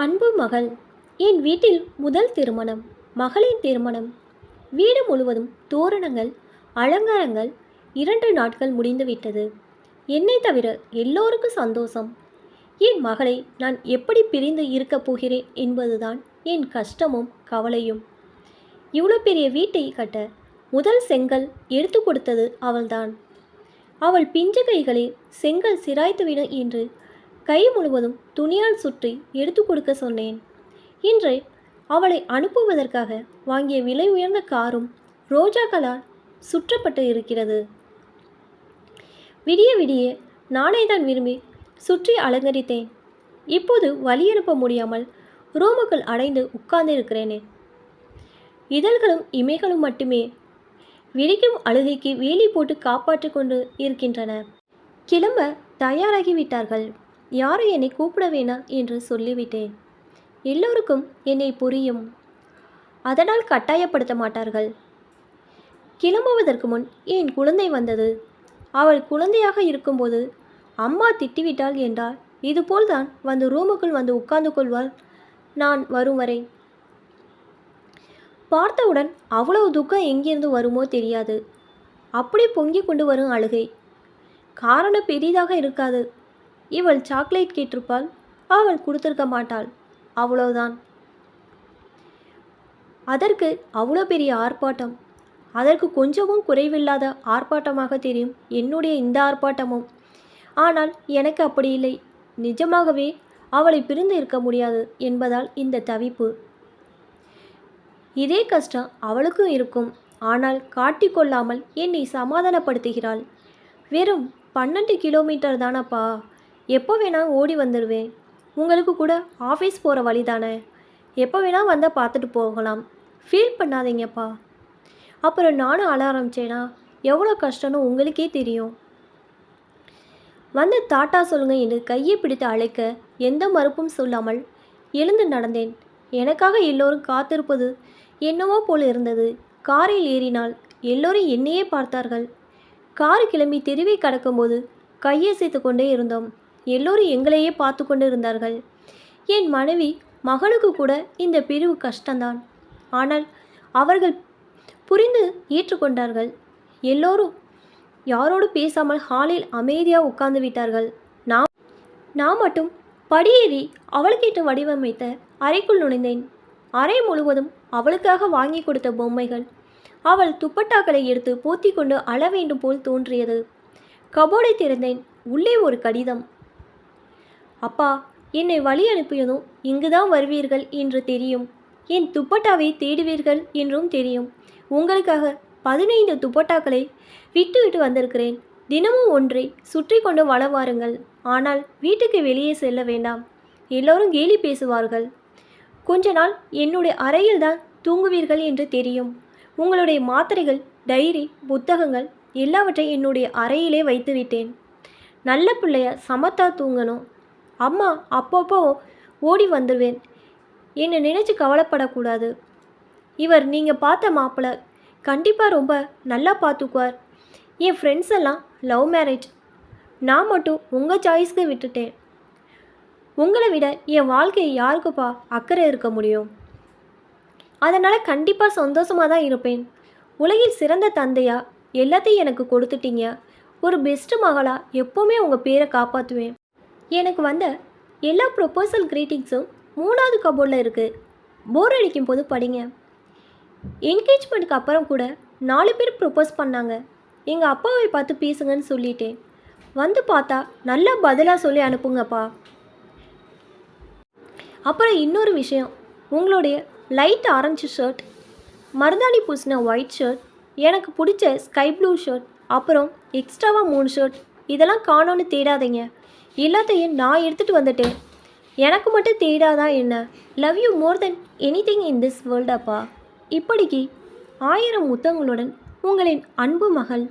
அன்பு மகள். என் வீட்டில் முதல் திருமணம் மகளின் திருமணம். வீடு முழுவதும் தோரணங்கள் அலங்காரங்கள் இரண்டு நாட்கள் முடிந்துவிட்டது. என்னை தவிர எல்லோருக்கும் சந்தோஷம். என் மகளை நான் எப்படி பிரிந்து இருக்கப் போகிறேன் என்பதுதான் என் கஷ்டமும் கவலையும். இவ்வளோ பெரிய வீட்டை கட்ட முதல் செங்கல் எடுத்து கொடுத்தது அவள்தான். அவள் பிஞ்சு கைகளில் செங்கல் சிராய்த்துவிடும் என்று கை முழுவதும் துணியால் சுற்றி எடுத்து கொடுக்க சொன்னேன். இன்று அவளை அனுப்புவதற்காக வாங்கிய விலை உயர்ந்த காரும் ரோஜாக்களால் சுற்றப்பட்டு இருக்கிறது. விடிய விடிய நானே தான் விரும்பி சுற்றி அலங்கரித்தேன். இப்போது வழி அனுப்ப முடியாமல் ரூமுக்குள் அடைந்து உட்கார்ந்திருக்கிறேனே. இதழ்களும் இமைகளும் மட்டுமே விழிக்கும் அழுகைக்கு வேலி போட்டு காப்பாற்றிக் கொண்டு இருக்கின்றன. கிளம்ப தயாராகிவிட்டார்கள். யாரும் என்னை கூப்பிட வேணாம் என்று சொல்லிவிட்டேன். எல்லோருக்கும் என்னை புரியும். அதனால் கட்டாயப்படுத்த மாட்டார்கள். கிளம்புவதற்கு முன் என் குழந்தை வந்தது? அவள் குழந்தையாக இருக்கும்போது அம்மா திட்டிவிட்டாள் என்றால் இதுபோல்தான் வந்து ரூமுக்குள் வந்து உட்கார்ந்து கொள்வாள். நான் வரும் வரை. பார்த்தவுடன் அவ்வளவு துக்கம் எங்கிருந்து வருமோ தெரியாது. அப்படி பொங்கி கொண்டு வரும் அழுகை. காரணம் பெரிதாக இருக்காது. இவள் சாக்லேட் கேட்டிருப்பாள். அவள் கொடுத்துருக்க மாட்டாள். அவ்வளவுதான். அதற்கு அவ்வளோ பெரிய ஆர்ப்பாட்டம். அதற்கு கொஞ்சமும் குறைவில்லாத ஆர்ப்பாட்டமாக தெரியும் என்னுடைய இந்த ஆர்ப்பாட்டமும். ஆனால் எனக்கு அப்படி இல்லை. நிஜமாகவே அவளை பிரிந்து இருக்க முடியாது என்பதால் இந்த தவிப்பு. இதே கஷ்டம் அவளுக்கும் இருக்கும். ஆனால் காட்டிக்கொள்ளாமல் என்னை சமாதானப்படுத்துகிறாள். வெறும் பன்னெண்டு கிலோமீட்டர் தானப்பா. எப்போ வேணால் ஓடி வந்துடுவேன் உங்களுக்கு கூட ஆஃபீஸ் போகிற வழி தானே. எப்போ வேணால் வந்தால் பார்த்துட்டு போகலாம். ஃபீல் பண்ணாதீங்கப்பா. அப்புறம் நானும் அழ ஆரம்பித்தேன்னா எவ்வளோ கஷ்டம்னு உங்களுக்கே தெரியும். வந்து தாட்டா சொல்லுங்க என்று கையை பிடித்து அழைக்க எந்த மறுப்பும் சொல்லாமல் எழுந்து நடந்தேன். எனக்காக எல்லோரும் காத்திருப்பது என்னவோ போல் இருந்தது. காரில் ஏறினால் எல்லோரும் என்னையே பார்த்தார்கள். கார் கிளம்பி தெருவை கடக்கும்போது கையசைத்து கொண்டே இருந்தோம். எல்லோரும் எங்களையே பார்த்து கொண்டு இருந்தார்கள் என் மனைவி மகனுக்கு கூட இந்த பிரிவு கஷ்டம்தான். ஆனால் அவர்கள் புரிந்து ஏற்றுக்கொண்டார்கள். எல்லோரும் யாரோடு பேசாமல் ஹாலில் அமைதியாக உட்கார்ந்து விட்டார்கள். நான் நான் மட்டும் படியேறி அவளுக்கேற்று வடிவமைத்த அறைக்குள் நுழைந்தேன். அறை முழுவதும் அவளுக்காக வாங்கி கொடுத்த பொம்மைகள். அவள் துப்பட்டாக்களை எடுத்து போத்தி கொண்டு அழ வேண்டும் போல் தோன்றியது. கபோர்டை திறந்தேன். உள்ளே ஒரு கடிதம். அப்பா என்னை வழி அனுப்பியதும் இங்குதான் வருவீர்கள் என்று தெரியும். என் துப்பட்டாவை தேடுவீர்கள் என்றும் தெரியும். உங்களுக்காக பதினைந்து துப்பட்டாக்களை விட்டு விட்டு வந்திருக்கிறேன். தினமும் ஒன்றை சுற்றி கொண்டு வள வாருங்கள். ஆனால் வீட்டுக்கு வெளியே செல்ல வேண்டாம். எல்லோரும் கேலி பேசுவார்கள். கொஞ்ச நாள் என்னுடைய அறையில்தான் தூங்குவீர்கள் என்று தெரியும். உங்களுடைய மாத்திரைகள் டைரி புத்தகங்கள் எல்லாவற்றையும் என்னுடைய அறையிலே வைத்து விட்டேன் நல்ல பிள்ளைய சமத்தா தூங்கணும். அம்மா அப்பப்போ ஓடி வந்துடுவேன் என்னை நினச்சி கவலைப்படக்கூடாது. இவர் நீங்கள் பார்த்த மாப்பிள்ளை கண்டிப்பாக ரொம்ப நல்லா பார்த்துக்குவார். என் ஃப்ரெண்ட்ஸ் எல்லாம் லவ் மேரேஜ் நான் மட்டும் உங்கள் சாய்ஸ்க்கு விட்டுட்டேன். உங்களை விட என் வாழ்க்கை யாருக்குப்பா அக்கறை இருக்க முடியும்? அதனால் கண்டிப்பாக சந்தோஷமாக தான் இருப்பேன். உலகில் சிறந்த தந்தையா எல்லாத்தையும் எனக்கு கொடுத்துட்டீங்க. ஒரு பெஸ்ட்டு மகளாக எப்போவுமே உங்கள் பேரை காப்பாற்றுவேன் எனக்கு வந்த எல்லா ப்ரொப்போசல் க்ரீட்டிங்ஸும் மூணாவது கபோர்டில் இருக்குது போர் அடிக்கும் போது படிங்க. என்கேஜ்மெண்ட்டுக்கு அப்புறம் கூட நாலு பேர் ப்ரொப்போஸ் பண்ணாங்க. எங்கள் அப்பாவை பார்த்து பேசுங்கன்னு சொல்லிட்டேன். வந்து பார்த்தா நல்லா பதிலாக சொல்லி அனுப்புங்கப்பா. அப்புறம் இன்னொரு விஷயம். உங்களுடைய லைட் ஆரஞ்சு ஷர்ட் மருதாணி பூசின ஒயிட் ஷர்ட் எனக்கு பிடிச்ச ஸ்கை ப்ளூ ஷர்ட் அப்புறம் எக்ஸ்ட்ராவாக மூணு ஷர்ட் இதெல்லாம் காணோன்னு தேடாதீங்க. எல்லாத்தையும் நான் எடுத்துகிட்டு வந்துட்டேன். எனக்கு மட்டும் தேடாதான் என்ன? Love you more then anything in this world அப்பா. இப்படிக்கு ஆயிரம் முத்தங்களுடன் உங்களின் அன்பு மகள்